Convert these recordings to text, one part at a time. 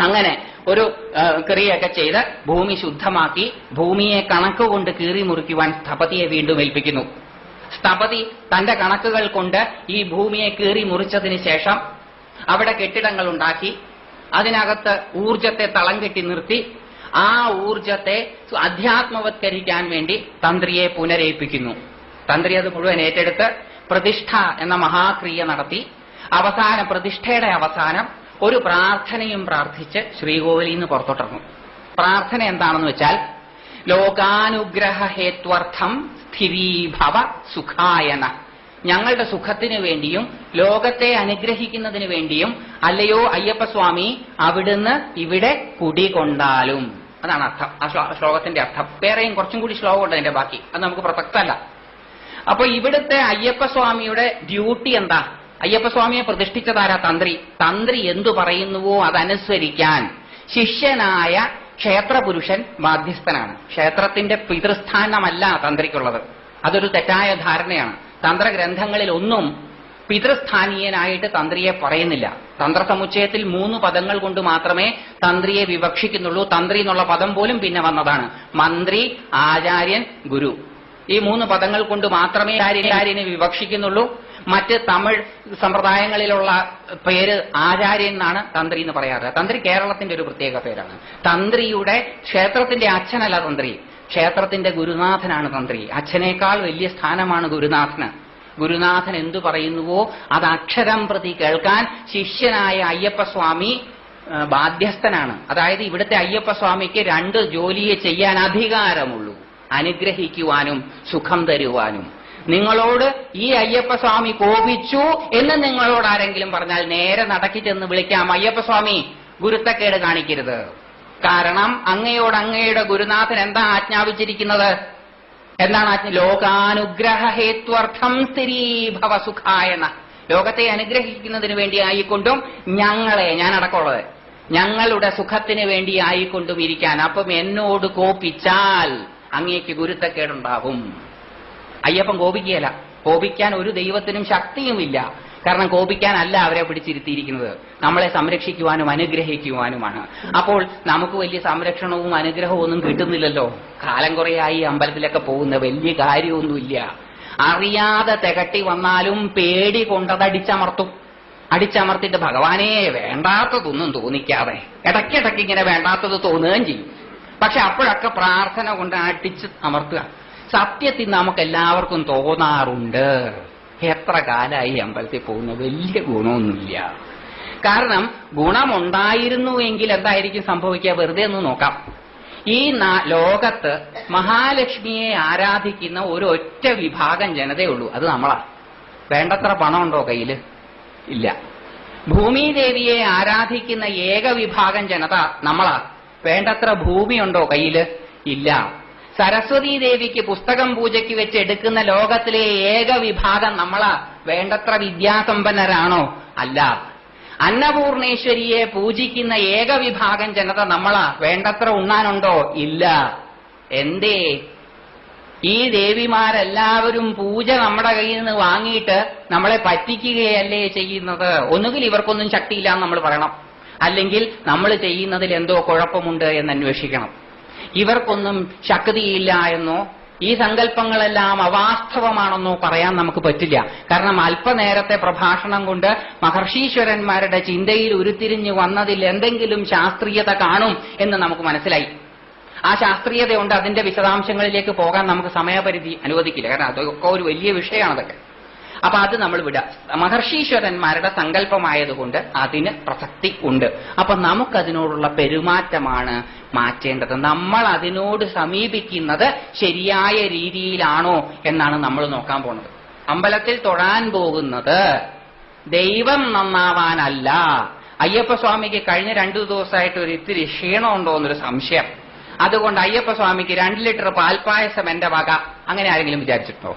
അങ്ങനെ ഒരു ക്രിയയൊക്കെ ചെയ്ത് ഭൂമി ശുദ്ധമാക്കി ഭൂമിയെ കണക്കുകൊണ്ട് കീറി മുറിക്കുവാൻ സ്ഥപതിയെ വീണ്ടും ഏൽപ്പിക്കുന്നു. സ്ഥപതി തന്റെ കണക്കുകൾ കൊണ്ട് ഈ ഭൂമിയെ കീറി മുറിച്ചതിന് ശേഷം അവിടെ കെട്ടിടങ്ങൾ ഉണ്ടാക്കി അതിനകത്ത് ഊർജത്തെ തളം കെട്ടി നിർത്തി ആ ഊർജത്തെ അധ്യാത്മവത്കരിക്കാൻ വേണ്ടി തന്ത്രിയെ പുനരേൽപ്പിക്കുന്നു. തന്ത്രി അത് മുഴുവൻ ഏറ്റെടുത്ത് പ്രതിഷ്ഠ എന്ന മഹാക്രിയ നടത്തി അവസാന പ്രതിഷ്ഠയുടെ അവസാനം ഒരു പ്രാർത്ഥനയും പ്രാർത്ഥിച്ച് ശ്രീകോവിലിൽ നിന്ന് പുറത്തോട്ടിറങ്ങും. പ്രാർത്ഥന എന്താണെന്ന് വെച്ചാൽ ലോകാനുഗ്രഹ ഹേത്വർത്ഥം സ്ഥിരീഭവ സുഖായന. ഞങ്ങളുടെ സുഖത്തിനു വേണ്ടിയും ലോകത്തെ അനുഗ്രഹിക്കുന്നതിന് വേണ്ടിയും അല്ലയോ അയ്യപ്പസ്വാമി അവിടുന്ന് ഇവിടെ കുടികൊണ്ടാലും. അതാണ് അർത്ഥം. ആ ശ്ലോ- ശ്ലോകത്തിന്റെ അർത്ഥം. വേറെയും കുറച്ചും കൂടി ശ്ലോകം ഉണ്ട് അതിന്റെ ബാക്കി. അത് നമുക്ക് പ്രസക്തമല്ല. അപ്പൊ ഇവിടുത്തെ അയ്യപ്പസ്വാമിയുടെ ഡ്യൂട്ടി എന്താ? അയ്യപ്പസ്വാമിയെ പ്രതിഷ്ഠിച്ചതാരാ തന്ത്രി? തന്ത്രി എന്തു പറയുന്നുവോ അതനുസരിക്കാൻ ശിഷ്യനായ ക്ഷേത്രപുരുഷൻ ബാധ്യസ്ഥനാണ്. ക്ഷേത്രത്തിന്റെ പിതൃസ്ഥാനമല്ല തന്ത്രിക്കുള്ളത്. അതൊരു തെറ്റായ ധാരണയാണ്. തന്ത്രഗ്രന്ഥങ്ങളിൽ ഒന്നും പിതൃസ്ഥാനീയനായിട്ട് തന്ത്രിയെ പറയുന്നില്ല. തന്ത്രസമുച്ചയത്തിൽ മൂന്ന് പദങ്ങൾ കൊണ്ട് മാത്രമേ തന്ത്രിയെ വിവക്ഷിക്കുന്നുള്ളൂ. തന്ത്രി എന്നുള്ള പദം പോലും പിന്നെ വന്നതാണ്. മന്ത്രി ആചാര്യൻ ഗുരു. ഈ മൂന്ന് പദങ്ങൾ കൊണ്ട് മാത്രമേ ആര്യനെ വിവക്ഷിക്കുന്നുള്ളൂ. മറ്റ് തമിഴ് സമ്പ്രദായങ്ങളിലുള്ള പേര് ആചാര്യൻ എന്നാണ് തന്ത്രി എന്ന് പറയാറ്. തന്ത്രി കേരളത്തിന്റെ ഒരു പ്രത്യേക പേരാണ്. തന്ത്രിയുടെ ക്ഷേത്രത്തിന്റെ അച്ഛനല്ല തന്ത്രി. ക്ഷേത്രത്തിന്റെ ഗുരുനാഥനാണ് തന്ത്രി. അച്ഛനേക്കാൾ വലിയ സ്ഥാനമാണ് ഗുരുനാഥന്. ഗുരുനാഥൻ എന്തു പറയുന്നുവോ അത് അക്ഷരം പ്രതി കേൾക്കാൻ ശിഷ്യനായ അയ്യപ്പസ്വാമി ബാധ്യസ്ഥനാണ്. അതായത് ഇവിടുത്തെ അയ്യപ്പസ്വാമിക്ക് രണ്ട് ജോലിയെ ചെയ്യാൻ അധികാരമുള്ളൂ. അനുഗ്രഹിക്കുവാനും സുഖം തരുവാനും. നിങ്ങളോട് ഈ അയ്യപ്പസ്വാമി കോപിച്ചു എന്ന് നിങ്ങളോട് ആരെങ്കിലും പറഞ്ഞാൽ നേരെ നടക്കി ചെന്ന് വിളിക്കാം. അയ്യപ്പസ്വാമി ഗുരുത്തക്കേട് കാണിക്കരുത്. കാരണം അങ്ങയോട് അങ്ങയുടെ ഗുരുനാഥൻ എന്താ ആജ്ഞാപിച്ചിരിക്കുന്നത്? എന്താണ് ലോകാനുഗ്രഹ ഹേത്വർത്ഥം സ്ഥിരീഭവ സുഖായന ലോകത്തെ അനുഗ്രഹിക്കുന്നതിന് വേണ്ടി ആയിക്കൊണ്ടും ഞങ്ങളെ ഞാൻ അടക്കമുള്ളത് ഞങ്ങളുടെ സുഖത്തിന് വേണ്ടി ആയിക്കൊണ്ടും ഇരിക്കാൻ. അപ്പം എന്നോട് കോപിച്ചാൽ അങ്ങേക്ക് ഗുരുത്തക്കേടുണ്ടാവും. അയ്യപ്പൻ കോപിക്കുകയല്ല. കോപിക്കാൻ ഒരു ദൈവത്തിനും ശക്തിയുമില്ല. കാരണം കോപിക്കാനല്ല അവരെ പിടിച്ചിരുത്തിയിരിക്കുന്നത്. നമ്മളെ സംരക്ഷിക്കുവാനും അനുഗ്രഹിക്കുവാനുമാണ്. അപ്പോൾ നമുക്ക് വലിയ സംരക്ഷണവും അനുഗ്രഹവും ഒന്നും കിട്ടുന്നില്ലല്ലോ. കാലം കുറയായി അമ്പലത്തിലൊക്കെ പോകുന്ന വലിയ കാര്യമൊന്നുമില്ല. അറിയാതെ തികട്ടി വന്നാലും പേടി കൊണ്ടത് അടിച്ചമർത്തും. അടിച്ചമർത്തിട്ട് ഭഗവാനെ വേണ്ടാത്തതൊന്നും തോന്നിക്കാതെ. ഇടയ്ക്കിടയ്ക്ക് ഇങ്ങനെ വേണ്ടാത്തത് തോന്നുകയും ചെയ്യും. പക്ഷെ അപ്പോഴൊക്കെ പ്രാർത്ഥന കൊണ്ട് അടിച്ച് അമർത്തുക. സത്യത്തിൽ നമുക്ക് എല്ലാവർക്കും തോന്നാറുണ്ട്. എത്ര കാലമായി അമ്പലത്തിൽ പോകുന്ന? വലിയ ഗുണമൊന്നുമില്ല. കാരണം ഗുണമുണ്ടായിരുന്നു എങ്കിൽ എന്തായിരിക്കും സംഭവിക്കുക? വെറുതെ ഒന്ന് നോക്കാം. ഈ ലോകത്ത് മഹാലക്ഷ്മിയെ ആരാധിക്കുന്ന ഒരു ഒറ്റ വിഭാഗം ജനതയുള്ളൂ അത് നമ്മളാ. വേണ്ടത്ര പണമുണ്ടോ കയ്യിൽ? ഇല്ല. ഭൂമിദേവിയെ ആരാധിക്കുന്ന ഏക വിഭാഗം ജനത നമ്മളാ. വേണ്ടത്ര ഭൂമിയുണ്ടോ കയ്യിൽ? ഇല്ല. സരസ്വതി ദേവിക്ക് പുസ്തകം പൂജയ്ക്ക് വെച്ച് എടുക്കുന്ന ലോകത്തിലെ ഏക വിഭാഗം നമ്മളാ. വേണ്ടത്ര വിദ്യാസമ്പന്നരാണോ? അല്ല. അന്നപൂർണേശ്വരിയെ പൂജിക്കുന്ന ഏക വിഭാഗം ജനത നമ്മളാ. വേണ്ടത്ര ഉണ്ണാനുണ്ടോ? ഇല്ല. എന്തേ? ഈ ദേവിമാരെല്ലാവരും പൂജ നമ്മുടെ കയ്യിൽ നിന്ന് വാങ്ങിയിട്ട് നമ്മളെ പറ്റിക്കുകയല്ലേ ചെയ്യുന്നത്? ഒന്നുകിൽ ഇവർക്കൊന്നും ശക്തിയില്ല എന്ന് നമ്മൾ പറയണം. അല്ലെങ്കിൽ നമ്മൾ ചെയ്യുന്നതിൽ എന്തോ കുഴപ്പമുണ്ട് എന്ന് അന്വേഷിക്കണം. ഇവർക്കൊന്നും ശക്തിയില്ല എന്നോ ഈ സങ്കല്പങ്ങളെല്ലാം അവാസ്തവമാണെന്നോ പറയാൻ നമുക്ക് പറ്റില്ല. കാരണം അല്പനേരത്തെ പ്രഭാഷണം കൊണ്ട് മഹർഷീശ്വരന്മാരുടെ ചിന്തയിൽ ഉരുത്തിരിഞ്ഞു വന്നതിൽ എന്തെങ്കിലും ശാസ്ത്രീയത കാണും എന്ന് നമുക്ക് മനസ്സിലായി. ആ ശാസ്ത്രീയതയുണ്ട് അതിന്റെ വിശദാംശങ്ങളിലേക്ക് പോകാൻ നമുക്ക് സമയപരിധി അനുവദിക്കില്ല. കാരണം അതൊക്കെ ഒരു വലിയ വിഷയമാണ് അതൊക്കെ അപ്പൊ അത് നമ്മൾ വിടാം മഹർഷീശ്വരന്മാരുടെ സങ്കല്പമായതുകൊണ്ട് അതിന് പ്രസക്തി ഉണ്ട്. അപ്പൊ നമുക്കതിനോടുള്ള പെരുമാറ്റമാണ് മാറ്റേണ്ടത്. നമ്മൾ അതിനോട് സമീപിക്കുന്നത് ശരിയായ രീതിയിലാണോ എന്നാണ് നമ്മൾ നോക്കാൻ പോണത്. അമ്പലത്തിൽ തൊഴാൻ പോകുന്നത് ദൈവം നന്നാവാനല്ല. അയ്യപ്പ അയ്യപ്പസ്വാമിക്ക് കഴിഞ്ഞ രണ്ടു ദിവസമായിട്ട് ഒരു ഇത്തിരി ക്ഷീണമുണ്ടോ എന്നൊരു സംശയം. അതുകൊണ്ട് അയ്യപ്പ അയ്യപ്പസ്വാമിക്ക് രണ്ട് ലിറ്റർ പാൽപ്പായസം എന്റെ വക. അങ്ങനെ ആരെങ്കിലും വിചാരിച്ചിട്ടോ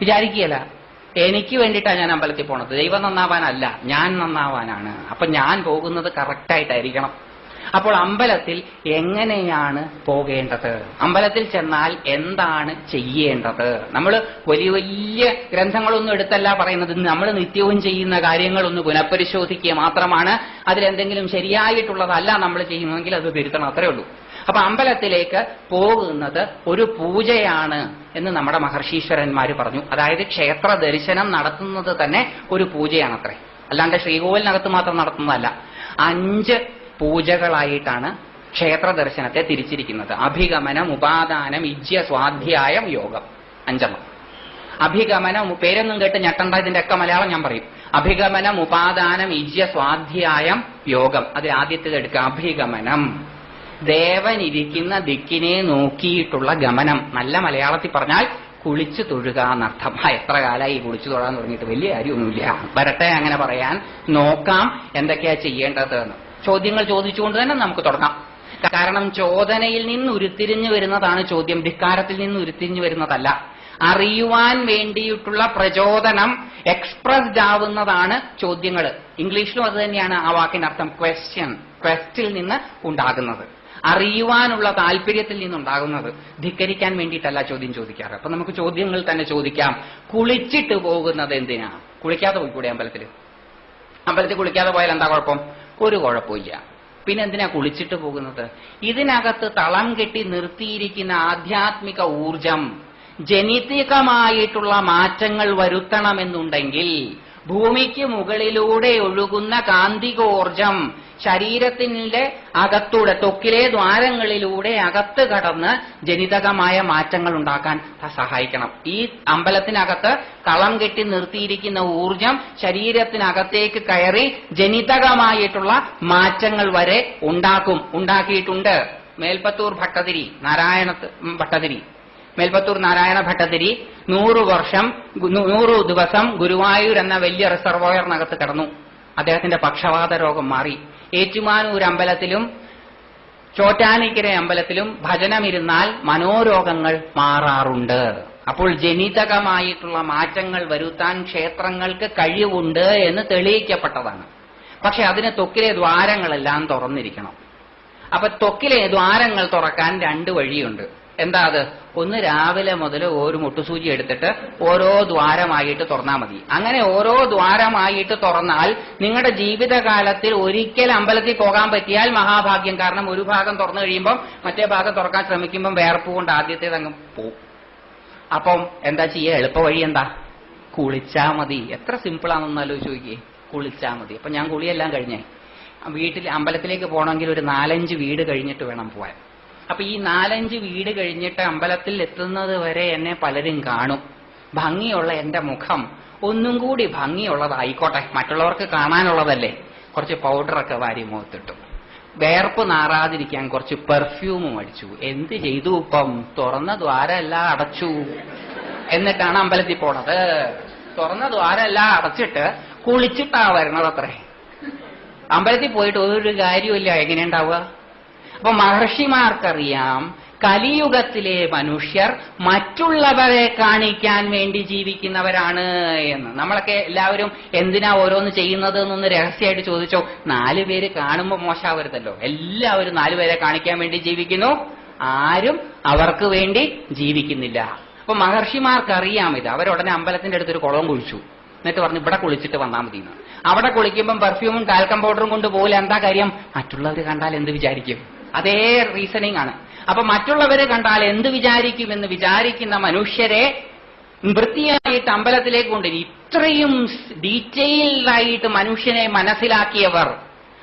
വിചാരിക്കുകയല്ല. എനിക്ക് വേണ്ടിയിട്ടാണ് ഞാൻ അമ്പലത്തിൽ പോണത്. ദൈവം നന്നാവാനല്ല ഞാൻ നന്നാവാനാണ്. അപ്പൊ ഞാൻ പോകുന്നത് കറക്റ്റായിട്ടായിരിക്കണം അപ്പോൾ അമ്പലത്തിൽ എങ്ങനെയാണ് പോകേണ്ടത്? അമ്പലത്തിൽ ചെന്നാൽ എന്താണ് ചെയ്യേണ്ടത്? നമ്മൾ വലിയ വലിയ ഗ്രന്ഥങ്ങളൊന്നും എടുത്തല്ല പറയുന്നത്. നമ്മൾ നിത്യവും ചെയ്യുന്ന കാര്യങ്ങളൊന്ന് പുനഃപരിശോധിക്കുക മാത്രമാണ് അതിലെന്തെങ്കിലും ശരിയായിട്ടുള്ളതല്ല നമ്മൾ ചെയ്യുന്നതെങ്കിൽ അത് തിരുത്തണം. അത്രേ ഉള്ളൂ. അപ്പൊ അമ്പലത്തിലേക്ക് പോകുന്നത് ഒരു പൂജയാണ് എന്ന് നമ്മുടെ മഹർഷീശ്വരന്മാർ പറഞ്ഞു. അതായത് ക്ഷേത്ര ദർശനം നടത്തുന്നത് തന്നെ ഒരു പൂജയാണത്രേ അല്ലാണ്ട് ശ്രീകോവിലിനകത്ത് മാത്രം നടത്തുന്നതല്ല. അഞ്ച് പൂജകളായിട്ടാണ് ക്ഷേത്ര ദർശനത്തെ തിരിച്ചിരിക്കുന്നത്. അഭിഗമനം ഉപാദാനം ഇജ്യ സ്വാധ്യായം യോഗം. അഞ്ചമ അഭിഗമനം പേരൊന്നും കേട്ട് ഞെട്ടണ്ട ഇതിന്റെ ഒക്കെ മലയാളം ഞാൻ പറയും. അഭിഗമനം ഉപാദാനം ഇജ്യ സ്വാധ്യായം യോഗം. അതിൽ ആദ്യത്തേത് എടുക്കുക. അഭിഗമനം. ദേവൻ ഇരിക്കുന്ന ദിക്കിനെ നോക്കിയിട്ടുള്ള ഗമനം. നല്ല മലയാളത്തിൽ പറഞ്ഞാൽ കുളിച്ചു തൊഴുക എന്നർത്ഥം. എത്ര കാലമായി കുളിച്ചു തൊഴാൻ തുടങ്ങിയിട്ട്? വലിയ കാര്യമൊന്നുമില്ല. വരട്ടെ അങ്ങനെ പറയാൻ. നോക്കാം എന്തൊക്കെയാ ചെയ്യേണ്ടത് എന്ന് ചോദ്യങ്ങൾ ചോദിച്ചുകൊണ്ട് തന്നെ നമുക്ക് തുടങ്ങാം. കാരണം ചോദനയിൽ നിന്ന് ഉരുത്തിരിഞ്ഞു വരുന്നതാണ് ചോദ്യം ധിക്കാരത്തിൽ നിന്ന് ഉരുത്തിരിഞ്ഞു വരുന്നതല്ല. അറിയുവാൻ വേണ്ടിയിട്ടുള്ള പ്രചോദനം എക്സ്പ്രസ്ഡ് ആവുന്നതാണ് ചോദ്യങ്ങൾ ഇംഗ്ലീഷിലും അത് തന്നെയാണ് ആ വാക്കിനർത്ഥം ക്വസ്റ്റ്യൻ ക്വസ്റ്റിൽ നിന്ന് ഉണ്ടാകുന്നത്. അറിയുവാനുള്ള താല്പര്യത്തിൽ നിന്നുണ്ടാകുന്നത്. ധിക്കരിക്കാൻ വേണ്ടിയിട്ടല്ല ചോദ്യം ചോദിക്കാറ്. അപ്പൊ നമുക്ക് ചോദ്യങ്ങൾ തന്നെ ചോദിക്കാം. കുളിച്ചിട്ട് പോകുന്നത് എന്തിനാ? കുളിക്കാതെ പോയിക്കൂടെ അമ്പലത്തിൽ അമ്പലത്തിൽ കുളിക്കാതെ പോയാൽ എന്താ കുഴപ്പം? ഒരു കുഴപ്പമില്ല. പിന്നെ എന്തിനാ കുളിച്ചിട്ട് പോകുന്നത്? ഇതിനകത്ത് തളം കെട്ടി നിർത്തിയിരിക്കുന്ന ആധ്യാത്മിക ഊർജം ജനിതകമായിട്ടുള്ള മാറ്റങ്ങൾ വരുത്തണമെന്നുണ്ടെങ്കിൽ ഭൂമിക്ക് മുകളിലൂടെ ഒഴുകുന്ന കാന്തികോർജം ശരീരത്തിന്റെ അകത്തൂടെ തൊക്കിലെ ദ്വാരങ്ങളിലൂടെ അകത്ത് കടന്ന് ജനിതകമായ മാറ്റങ്ങൾ ഉണ്ടാക്കാൻ സഹായിക്കണം. ഈ അമ്പലത്തിനകത്ത് കളം കെട്ടി നിർത്തിയിരിക്കുന്ന ഊർജം ശരീരത്തിനകത്തേക്ക് കയറി ജനിതകമായിട്ടുള്ള മാറ്റങ്ങൾ വരെ ഉണ്ടാക്കും. ഉണ്ടാക്കിയിട്ടുണ്ട്. മേൽപ്പത്തൂർ ഭട്ടതിരി നാരായണ ഭട്ടതിരി. മേൽപ്പത്തൂർ നാരായണ ഭട്ടതിരി നൂറു വർഷം നൂറു ദിവസം ഗുരുവായൂർ എന്ന വലിയ റിസർവോയറിനകത്ത് കടന്നു. അദ്ദേഹത്തിന്റെ പക്ഷവാത രോഗം മാറി. ഏറ്റുമാനൂർ അമ്പലത്തിലും ചോറ്റാനിക്കര അമ്പലത്തിലും ഭജനമിരുന്നാൽ മനോരോഗങ്ങൾ മാറാറുണ്ട്. അപ്പോൾ ജനിതകമായിട്ടുള്ള മാറ്റങ്ങൾ വരുത്താൻ ക്ഷേത്രങ്ങൾക്ക് കഴിവുണ്ട് എന്ന് തെളിയിക്കപ്പെട്ടതാണ്. പക്ഷെ അതിന് തൊക്കിലെ ദ്വാരങ്ങളെല്ലാം തുറന്നിരിക്കണം. അപ്പൊ തൊക്കിലെ ദ്വാരങ്ങൾ തുറക്കാൻ രണ്ട് വഴിയുണ്ട്. എന്താ അത്? ഒന്ന് രാവിലെ മുതൽ ഒരു മുട്ടുസൂചി എടുത്തിട്ട് ഓരോ ദ്വാരമായിട്ട് തുറന്നാൽ മതി. അങ്ങനെ ഓരോ ദ്വാരമായിട്ട് തുറന്നാൽ നിങ്ങളുടെ ജീവിതകാലത്തിൽ ഒരിക്കൽ അമ്പലത്തിൽ പോകാൻ പറ്റിയാൽ മഹാഭാഗ്യം. കാരണം ഒരു ഭാഗം തുറന്നു കഴിയുമ്പോൾ മറ്റേ ഭാഗം തുറക്കാൻ ശ്രമിക്കുമ്പോൾ വേർപ്പ് കൊണ്ട് ആദ്യത്തേത് അങ്ങ് പോവും. അപ്പം എന്താ ചെയ്യുക എളുപ്പ വഴി എന്താ? കുളിച്ചാ മതി. എത്ര സിമ്പിളാണെന്ന് ആലോചിച്ച് നോക്കിയേ. കുളിച്ചാ മതി. അപ്പൊ ഞാൻ കുളിയെല്ലാം കഴിഞ്ഞേ വീട്ടിൽ അമ്പലത്തിലേക്ക് പോകണമെങ്കിൽ ഒരു നാലഞ്ച് വീട് കഴിഞ്ഞിട്ട് വേണം പോവാൻ. അപ്പൊ ഈ നാലഞ്ച് വീട് കഴിഞ്ഞിട്ട് അമ്പലത്തിൽ എത്തുന്നത് വരെ എന്നെ പലരും കാണും. ഭംഗിയുള്ള എന്റെ മുഖം ഒന്നും കൂടി ഭംഗിയുള്ളതായിക്കോട്ടെ. മറ്റുള്ളവർക്ക് കാണാനുള്ളതല്ലേ? കുറച്ച് പൗഡറൊക്കെ വാരി മുഖത്തിട്ടു. വേർപ്പ് നാറാതിരിക്കാൻ കുറച്ച് പെർഫ്യൂമും അടിച്ചു എന്ത് ചെയ്തു ഇപ്പം? തുറന്ന ദ്വാരമെല്ലാം അടച്ചു. എന്നിട്ടാണ് അമ്പലത്തിൽ പോണത്. തുറന്ന ദ്വാരമെല്ലാം അടച്ചിട്ട് കുളിച്ചിട്ടാ വരണത് അത്രേ അമ്പലത്തിൽ പോയിട്ട് ഒരു കാര്യമില്ല എങ്ങനെയുണ്ടാവുക? അപ്പൊ മഹർഷിമാർക്കറിയാം കലിയുഗത്തിലെ മനുഷ്യർ മറ്റുള്ളവരെ കാണിക്കാൻ വേണ്ടി ജീവിക്കുന്നവരാണ് എന്ന്. നമ്മളൊക്കെ എല്ലാവരും എന്തിനാ ഓരോന്ന് ചെയ്യുന്നത് എന്നൊന്ന് രഹസ്യമായിട്ട് ചോദിച്ചോ? നാലു പേര് കാണുമ്പോൾ മോശാവരുതല്ലോ എല്ലാവരും നാലു പേരെ കാണിക്കാൻ വേണ്ടി ജീവിക്കുന്നു. ആരും അവർക്ക് വേണ്ടി ജീവിക്കുന്നില്ല. അപ്പൊ മഹർഷിമാർക്കറിയാം ഇത്. അവരുടനെ അമ്പലത്തിന്റെ അടുത്തൊരു കുളവും കുഴിച്ചു. എന്നിട്ട് പറഞ്ഞു ഇവിടെ കുളിച്ചിട്ട് വന്നാൽ മതി അവിടെ കുളിക്കുമ്പോൾ പെർഫ്യൂമും ടാൽക്കം പൗഡറും കൊണ്ട് പോലെ എന്താ കാര്യം? മറ്റുള്ളവർ കണ്ടാൽ എന്ത് വിചാരിക്കും? അതേ റീസണിംഗ് ആണ്. അപ്പൊ മറ്റുള്ളവരെ കണ്ടാൽ എന്ത് വിചാരിക്കുമെന്ന് വിചാരിക്കുന്ന മനുഷ്യരെ വൃത്തിയായിട്ട് അമ്പലത്തിലേക്ക് കൊണ്ടുവരും. ഇത്രയും ഡീറ്റെയിൽഡ് ആയിട്ട് മനുഷ്യനെ മനസ്സിലാക്കിയവർ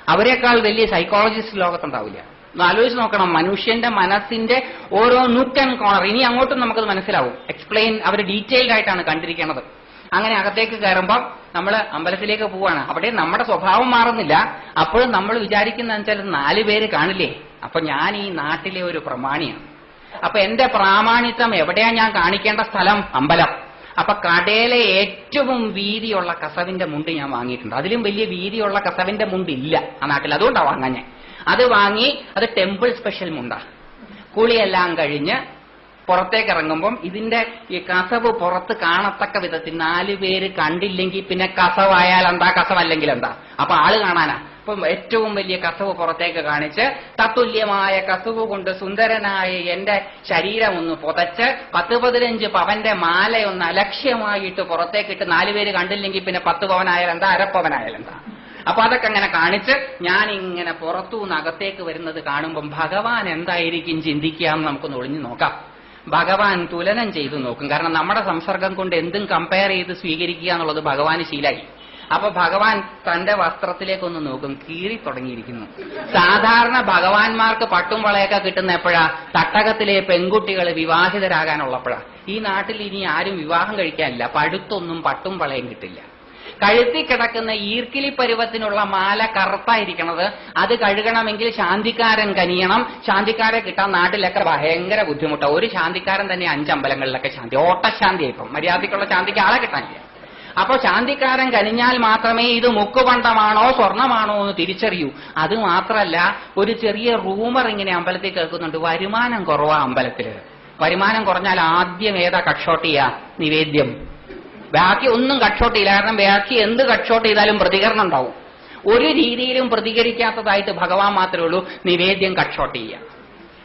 അവരെക്കാൾ വലിയ സൈക്കോളജിസ്റ്റ് ലോകത്തുണ്ടാവില്ല. ഒന്ന് ആലോചിച്ച് നോക്കണം. മനുഷ്യന്റെ മനസ്സിന്റെ ഓരോ ആൻഡ് കോണർ ഇനി അങ്ങോട്ടും നമുക്കത് മനസ്സിലാവും. എക്സ്പ്ലെയിൻ അവർ ഡീറ്റെയിൽഡ് ആയിട്ടാണ് കണ്ടിരിക്കുന്നത്. അങ്ങനെ അകത്തേക്ക് കയറുമ്പോൾ നമ്മൾ അമ്പലത്തിലേക്ക് പോവാണ്. അവിടെ നമ്മുടെ സ്വഭാവം മാറുന്നില്ല. അപ്പോഴും നമ്മൾ വിചാരിക്കുന്ന വെച്ചാൽ നാല് പേര് കാണില്ലേ? അപ്പൊ ഞാൻ ഈ നാട്ടിലെ ഒരു പ്രമാണിയാണ്. അപ്പൊ എന്റെ പ്രാമാണിത്വം എവിടെയാ ഞാൻ കാണിക്കേണ്ട സ്ഥലം? അമ്പലം. അപ്പൊ കടയിലെ ഏറ്റവും വീതിയുള്ള കസവിന്റെ മുണ്ട് ഞാൻ വാങ്ങിയിട്ടുണ്ട്. അതിലും വലിയ വീതിയുള്ള കസവിന്റെ മുണ്ട് ഇല്ല ആ നാട്ടിൽ. അതുകൊണ്ടാണ് വാങ്ങാൻ ഞാൻ. അത് വാങ്ങി അത് ടെമ്പിൾ സ്പെഷ്യൽ മുണ്ടാ. കുളിയെല്ലാം കഴിഞ്ഞ് പുറത്തേക്ക് ഇറങ്ങുമ്പം ഇതിന്റെ ഈ കസവ് പുറത്ത് കാണത്തക്ക വിധത്തിൽ നാല് പേര് കണ്ടില്ലെങ്കിൽ പിന്നെ കസവായാൽ എന്താ? കസവല്ലെങ്കിൽ എന്താ? അപ്പൊ ആൾ കാണാനാ. അപ്പം ഏറ്റവും വലിയ കസവ് പുറത്തേക്ക് കാണിച്ച് തത്തുല്യമായ കസവ് കൊണ്ട് സുന്ദരനായ എന്റെ ശരീരം ഒന്ന് പുതച്ച് പത്ത് പതിനഞ്ച് പവന്റെ മാലയൊന്ന് അലക്ഷ്യമായിട്ട് പുറത്തേക്കിട്ട് നാലുപേര് കണ്ടില്ലെങ്കിൽ പിന്നെ പത്ത് പവനായാലും എന്താ? അരപ്പവനായാലും എന്താ? അപ്പൊ അതൊക്കെ അങ്ങനെ കാണിച്ച് ഞാൻ ഇങ്ങനെ പുറത്തു നിന്ന് അകത്തേക്ക് വരുന്നത് കാണുമ്പം ഭഗവാൻ എന്തായിരിക്കും ചിന്തിക്കാം നമുക്കൊന്ന് ഒളിഞ്ഞു നോക്കാം. ഭഗവാൻ തുലനം ചെയ്തു നോക്കും. കാരണം നമ്മുടെ സംസർഗം കൊണ്ട് എന്തും കമ്പയർ ചെയ്ത് സ്വീകരിക്കുക എന്നുള്ളത് ഭഗവാന് ശീലായി. അപ്പൊ ഭഗവാൻ തന്റെ വസ്ത്രത്തിലേക്കൊന്ന് നോക്കും. കീറി തുടങ്ങിയിരിക്കുന്നു. സാധാരണ ഭഗവാൻമാർക്ക് പട്ടും വളയൊക്കെ കിട്ടുന്ന എപ്പോഴാ? തട്ടകത്തിലെ പെൺകുട്ടികൾ വിവാഹിതരാകാനുള്ളപ്പോഴാ. ഈ നാട്ടിൽ ഇനി ആരും വിവാഹം കഴിക്കാനില്ല. പഴുത്തൊന്നും പട്ടും വളയും കിട്ടില്ല. കഴുത്തി കിടക്കുന്ന ഈർക്കിലി പരുവത്തിനുള്ള മാല കറുത്തായിരിക്കണത് അത് കഴുകണമെങ്കിൽ ശാന്തിക്കാരൻ കനിയണം. ശാന്തിക്കാരെ കിട്ടാൻ നാട്ടിലൊക്കെ ഭയങ്കര ബുദ്ധിമുട്ടാണ് ഒരു ശാന്തിക്കാരൻ തന്നെ അഞ്ചമ്പലങ്ങളിലൊക്കെ ശാന്തി. ഓട്ടശാന്തി ഇപ്പം. മര്യാദയ്ക്കുള്ള ശാന്തിക്ക് ആളെ കിട്ടാനില്ല. അപ്പോ ശാന്തിക്കാരൻ കനിഞ്ഞാൽ മാത്രമേ ഇത് മുക്കുപണ്ടമാണോ സ്വർണമാണോ എന്ന് തിരിച്ചറിയൂ. അത് മാത്രല്ല ഒരു ചെറിയ റൂമർ ഇങ്ങനെ അമ്പലത്തിൽ കേൾക്കുന്നുണ്ട്. വരുമാനം കുറവാ അമ്പലത്തിൽ വരുമാനം കുറഞ്ഞാൽ ആദ്യം ഏതാ കക്ഷോട്ട് നിവേദ്യം. ബാക്കി ഒന്നും കക്ഷോട്ട് ചെയ്യില്ല കാരണം ബാക്കി എന്ത് കക്ഷോട്ട് ചെയ്താലും പ്രതികരണം ഉണ്ടാവും. ഒരു രീതിയിലും പ്രതികരിക്കാത്തതായിട്ട് ഭഗവാൻ മാത്രമേ ഉള്ളൂ. നിവേദ്യം കക്ഷോട്ട് ചെയ്യാം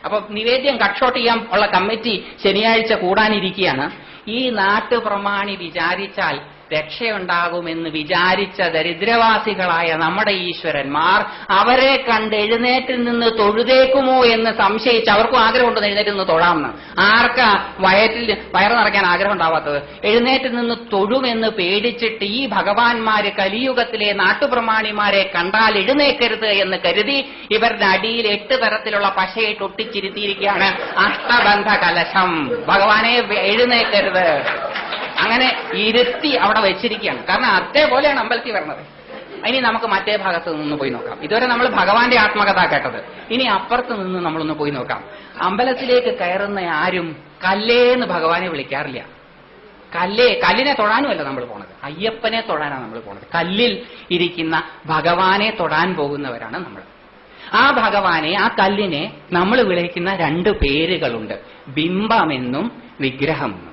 അപ്പൊ നിവേദ്യം കക്ഷോട്ട് ചെയ്യാൻ ഉള്ള കമ്മിറ്റി ശനിയാഴ്ച കൂടാനിരിക്കുകയാണ്. ഈ നാട്ടുപ്രമാണി വിചാരിച്ചാൽ രക്ഷയുണ്ടാകുമെന്ന് വിചാരിച്ച ദരിദ്രവാസികളായ നമ്മുടെ ഈശ്വരന്മാർ അവരെ കണ്ട് എഴുന്നേറ്റിൽ നിന്ന് തൊഴുതേക്കുമോ എന്ന് സംശയിച്ച് അവർക്കും ആഗ്രഹമുണ്ടെന്ന് എഴുന്നേറ്റ് നിന്ന് തൊഴാമെന്ന്. ആർക്കാ വയറ്റിൽ വയറ് നിറയ്ക്കാൻ ആഗ്രഹം ഉണ്ടാവാത്തത്? എഴുന്നേറ്റിൽ നിന്ന് തൊഴുമെന്ന് പേടിച്ചിട്ട് ഈ ഭഗവാന്മാര് കലിയുഗത്തിലെ നാട്ടുപ്രമാണിമാരെ കണ്ടാൽ എഴുന്നേക്കരുത് എന്ന് കരുതി ഇവരുടെ അടിയിൽ എട്ട് തരത്തിലുള്ള പശയെ ഒട്ടിച്ചിരുത്തിയിരിക്കുകയാണ്. അഷ്ടബന്ധ കലശം. ഭഗവാനെ എഴുന്നേക്കരുത്. അങ്ങനെ ഇരുത്തി അവിടെ വെച്ചിരിക്കുകയാണ്. കാരണം അതേപോലെയാണ് അമ്പലത്തിൽ വരുന്നത് ഇനി നമുക്ക് മറ്റേ ഭാഗത്ത് നിന്ന് പോയി നോക്കാം. ഇതുവരെ നമ്മൾ ഭഗവാന്റെ ആത്മകഥ കേട്ടത്. ഇനി അപ്പുറത്ത് നിന്ന് നമ്മളൊന്ന് പോയി നോക്കാം. അമ്പലത്തിലേക്ക് കയറുന്ന ആരും കല്ലേന്ന് ഭഗവാനെ വിളിക്കാറില്ല. കല്ലേ കല്ലിനെ തൊഴാനുമല്ല നമ്മൾ പോണത്. അയ്യപ്പനെ തൊഴാനാണ് നമ്മൾ പോണത്. കല്ലിൽ ഇരിക്കുന്ന ഭഗവാനെ തൊടാൻ പോകുന്നവരാണ് നമ്മൾ. ആ ഭഗവാനെ ആ കല്ലിനെ നമ്മൾ വിളിക്കുന്ന രണ്ട് പേരുകളുണ്ട്. ബിംബമെന്നും വിഗ്രഹമെന്നും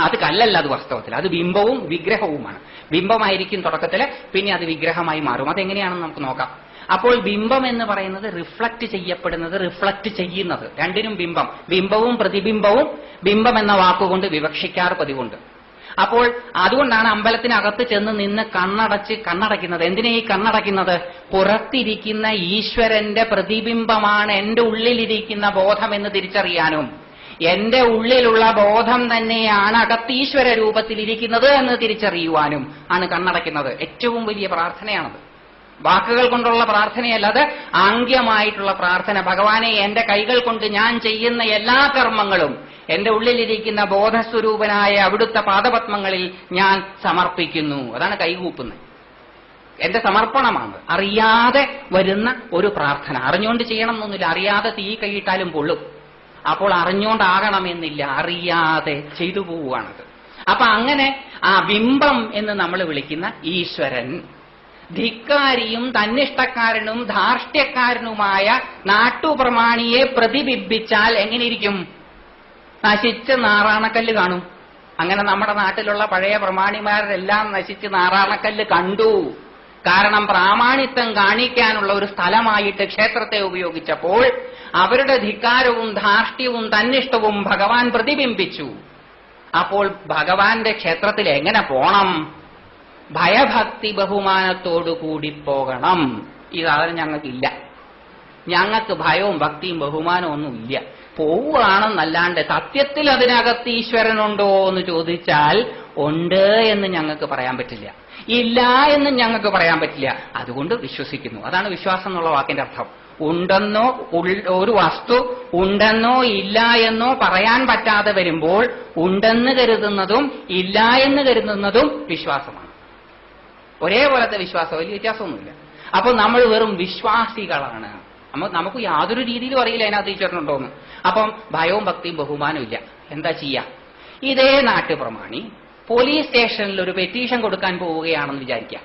അത് കല്ലല്ല അത് വാസ്തവത്തിൽ. അത് ബിംബവും വിഗ്രഹവുമാണ്. ബിംബമായിരിക്കും തുടക്കത്തിൽ പിന്നെ അത് വിഗ്രഹമായി മാറും. അതെങ്ങനെയാണെന്ന് നമുക്ക് നോക്കാം. അപ്പോൾ ബിംബം എന്ന് പറയുന്നത് റിഫ്ലക്ട് ചെയ്യപ്പെടുന്നത് റിഫ്ലക്ട് ചെയ്യുന്നത്. രണ്ടിനും ബിംബം. ബിംബവും പ്രതിബിംബവും ബിംബം എന്ന വാക്കുകൊണ്ട് വിവക്ഷിക്കാറ് പതിവുണ്ട്. അപ്പോൾ അതുകൊണ്ടാണ് അമ്പലത്തിനകത്ത് ചെന്ന് നിന്ന് കണ്ണടച്ച് കണ്ണടയ്ക്കുന്നത്. എന്തിനാ ഈ കണ്ണടയ്ക്കുന്നത്? പുറത്തിരിക്കുന്ന ഈശ്വരന്റെ പ്രതിബിംബമാണ് എന്റെ ഉള്ളിലിരിക്കുന്ന ബോധം എന്ന് തിരിച്ചറിയാനും. എന്റെ ഉള്ളിലുള്ള ബോധം തന്നെയാണ് അകത്തീശ്വര രൂപത്തിലിരിക്കുന്നത് എന്ന് തിരിച്ചറിയുവാനും ആണ് കണ്ണടയ്ക്കുന്നത്. ഏറ്റവും വലിയ പ്രാർത്ഥനയാണത്. വാക്കുകൾ കൊണ്ടുള്ള പ്രാർത്ഥനയല്ല അത് ആംഗ്യമായിട്ടുള്ള പ്രാർത്ഥന. ഭഗവാനെ എന്റെ കൈകൾ കൊണ്ട് ഞാൻ ചെയ്യുന്ന എല്ലാ കർമ്മങ്ങളും എന്റെ ഉള്ളിലിരിക്കുന്ന ബോധസ്വരൂപനായ അവിടുത്തെ പാദപത്മങ്ങളിൽ ഞാൻ സമർപ്പിക്കുന്നു. അതാണ് കൈകൂപ്പുന്നത്. എന്റെ സമർപ്പണമാണ്. അറിയാതെ വരുന്ന ഒരു പ്രാർത്ഥന. അറിഞ്ഞുകൊണ്ട് ചെയ്യണം എന്നൊന്നുമില്ല. അറിയാതെ തീ കൈയിട്ടാലും പൊള്ളും. അപ്പോൾ അറിഞ്ഞുകൊണ്ടാകണമെന്നില്ല അറിയാതെ ചെയ്തു പോവുകയാണത്. അപ്പൊ അങ്ങനെ ആ ബിംബം എന്ന് നമ്മൾ വിളിക്കുന്ന ഈശ്വരൻ ധിക്കാരിയും തന്നിഷ്ടക്കാരനും ധാർഷ്ട്യക്കാരനുമായ നാട്ടുപ്രമാണിയെ പ്രതിബിംബിച്ചാൽ എങ്ങനെയിരിക്കും? നശിച്ച് നാറാണക്കല്ല് കാണും. അങ്ങനെ നമ്മുടെ നാട്ടിലുള്ള പഴയ പ്രമാണിമാരെല്ലാം നശിച്ച് നാറാണക്കല്ല് കണ്ടു. കാരണം പ്രാമാണിത്വം കാണിക്കാനുള്ള ഒരു സ്ഥലമായിട്ട് ക്ഷേത്രത്തെ ഉപയോഗിച്ചപ്പോൾ അവരുടെ ധിക്കാരവും ധാർഷ്ട്യവും തന്നിഷ്ടവും ഭഗവാൻ പ്രതിബിംബിച്ചു. അപ്പോൾ ഭഗവാന്റെ ക്ഷേത്രത്തിൽ എങ്ങനെ പോണം? ഭയഭക്തി ബഹുമാനത്തോടു കൂടി പോകണം. ഇതാണ് ഞങ്ങൾക്കില്ല. ഞങ്ങൾക്ക് ഭയവും ഭക്തിയും ബഹുമാനവും ഒന്നും ഇല്ല. പോവുകയാണെന്നല്ലാണ്ട് സത്യത്തിൽ അതിനകത്ത് ഈശ്വരനുണ്ടോ എന്ന് ചോദിച്ചാൽ ഉണ്ട് എന്ന് ഞങ്ങൾക്ക് പറയാൻ പറ്റില്ല. ഇല്ല എന്ന് ഞങ്ങൾക്ക് പറയാൻ പറ്റില്ല. അതുകൊണ്ട് വിശ്വസിക്കുന്നു. അതാണ് വിശ്വാസം എന്നുള്ള വാക്കിന്റെ അർത്ഥം. ഉണ്ടെന്നോ ഒരു വസ്തു ഉണ്ടെന്നോ ഇല്ല എന്നോ പറയാൻ പറ്റാതെ വരുമ്പോൾ ഉണ്ടെന്ന് കരുതുന്നതും ഇല്ല എന്ന് കരുതുന്നതും വിശ്വാസമാണ്. ഒരേപോലത്തെ വിശ്വാസം വലിയ വ്യത്യാസമൊന്നുമില്ല. അപ്പോൾ നമ്മൾ വെറും വിശ്വാസികളാണ്. നമുക്ക് യാതൊരു രീതിയിലും അറിയില്ല അതിനകത്ത് ഈശ്വരനുണ്ടോന്ന്. അപ്പം ഭയവും ഭക്തിയും ബഹുമാനവും ഇല്ല. എന്താ ചെയ്യാ? ഇതേ നാട്ടുപ്രമാണി പോലീസ് സ്റ്റേഷനിൽ ഒരു പെറ്റീഷൻ കൊടുക്കാൻ പോവുകയാണെന്ന് വിചാരിക്കാം.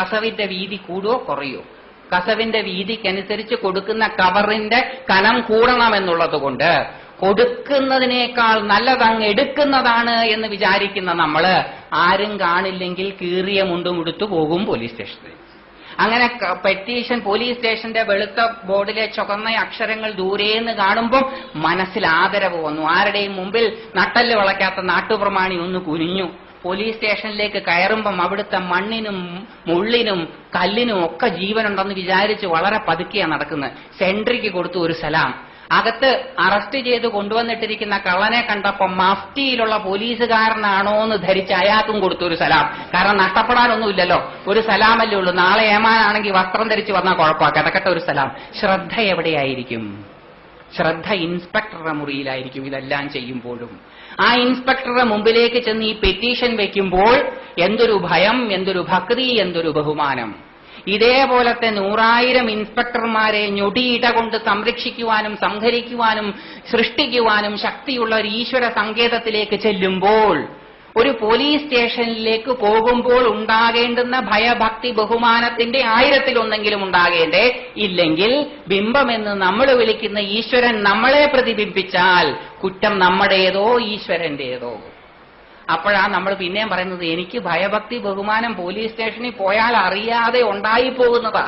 കസവിന്റെ വീതി കൂടുവോ കുറയോ കസവിന്റെ വീതിക്കനുസരിച്ച് കൊടുക്കുന്ന കവറിന്റെ കനം കൂടണമെന്നുള്ളത് കൊണ്ട് കൊടുക്കുന്നതിനേക്കാൾ നല്ലതങ്ങ് എടുക്കുന്നതാണ് എന്ന് വിചാരിക്കുന്ന നമ്മൾ ആരും കാണില്ലെങ്കിൽ കീറിയ മുണ്ടും ഉടുത്തു പോകും പോലീസ് സ്റ്റേഷനിൽ. അങ്ങനെ പെറ്റീഷൻ പോലീസ് സ്റ്റേഷന്റെ വെളുത്ത ബോർഡിലെ ചുവന്ന അക്ഷരങ്ങൾ ദൂരേന്ന് കാണുമ്പോൾ മനസ്സിൽ ആദരവ് വന്നു. ആരുടെയും മുമ്പിൽ നട്ടൽ വളയ്ക്കാത്ത നാട്ടുപ്രമാണി ഒന്ന് കുനിഞ്ഞു. പോലീസ് സ്റ്റേഷനിലേക്ക് കയറുമ്പം അവിടുത്തെ മണ്ണിനും മുള്ളിനും കല്ലിനും ഒക്കെ ജീവനുണ്ടെന്ന് വിചാരിച്ച് വളരെ പതുക്കെയാണ് നടക്കുന്നത്. സെൻട്രിക്ക് കൊടുത്തു ഒരു സലാം. അകത്ത് അറസ്റ്റ് ചെയ്ത് കൊണ്ടുവന്നിട്ടിരിക്കുന്ന കള്ളനെ കണ്ടപ്പോ മഫ്റ്റിയിലുള്ള പോലീസുകാരനാണോ എന്ന് ധരിച്ച് അയാൾക്കും കൊടുത്തു ഒരു സലാം. കാരണം നഷ്ടപ്പെടാനൊന്നുമില്ലല്ലോ. ഒരു സലാമല്ലേ ഉള്ളൂ. നാളെ ഏമാനാണെങ്കിൽ വസ്ത്രം ധരിച്ച് വന്നാൽ കുഴപ്പമാണ് കിടക്കട്ടെ ഒരു സലാം. ശ്രദ്ധ എവിടെയായിരിക്കും? ശ്രദ്ധ ഇൻസ്പെക്ടറുടെ മുറിയിലായിരിക്കും ഇതെല്ലാം ചെയ്യുമ്പോഴും. ആ ഇൻസ്പെക്ടറുടെ മുമ്പിലേക്ക് ചെന്ന് ഈ പെറ്റീഷൻ വെക്കുമ്പോൾ എന്തൊരു ഭയം എന്തൊരു ഭക്തി എന്തൊരു ബഹുമാനം. ഇതേപോലത്തെ നൂറായിരം ഇൻസ്പെക്ടർമാരെ ഞൊടിയിട കൊണ്ട് സംരക്ഷിക്കുവാനും സംഹരിക്കുവാനും സൃഷ്ടിക്കുവാനും ശക്തിയുള്ള ഒരു ഈശ്വര സങ്കേതത്തിലേക്ക് ചെല്ലുമ്പോൾ ഒരു പോലീസ് സ്റ്റേഷനിലേക്ക് പോകുമ്പോൾ ഉണ്ടാകേണ്ടുന്ന ഭയഭക്തി ബഹുമാനത്തിന്റെ ആയിരത്തിലൊന്നെങ്കിലും ഉണ്ടാകേണ്ടേ? ഇല്ലെങ്കിൽ ബിംബമെന്ന് നമ്മൾ വിളിക്കുന്ന ഈശ്വരൻ നമ്മളെ പ്രതിബിംബിച്ചാൽ കുറ്റം നമ്മുടേതോ ഈശ്വരന്റേതോ. അപ്പോഴാണ് നമ്മൾ പിന്നെയും പറയുന്നത് എനിക്ക് ഭയഭക്തി ബഹുമാനം പോലീസ് സ്റ്റേഷനിൽ പോയാൽ അറിയാതെ ഉണ്ടായി പോകുന്നതാ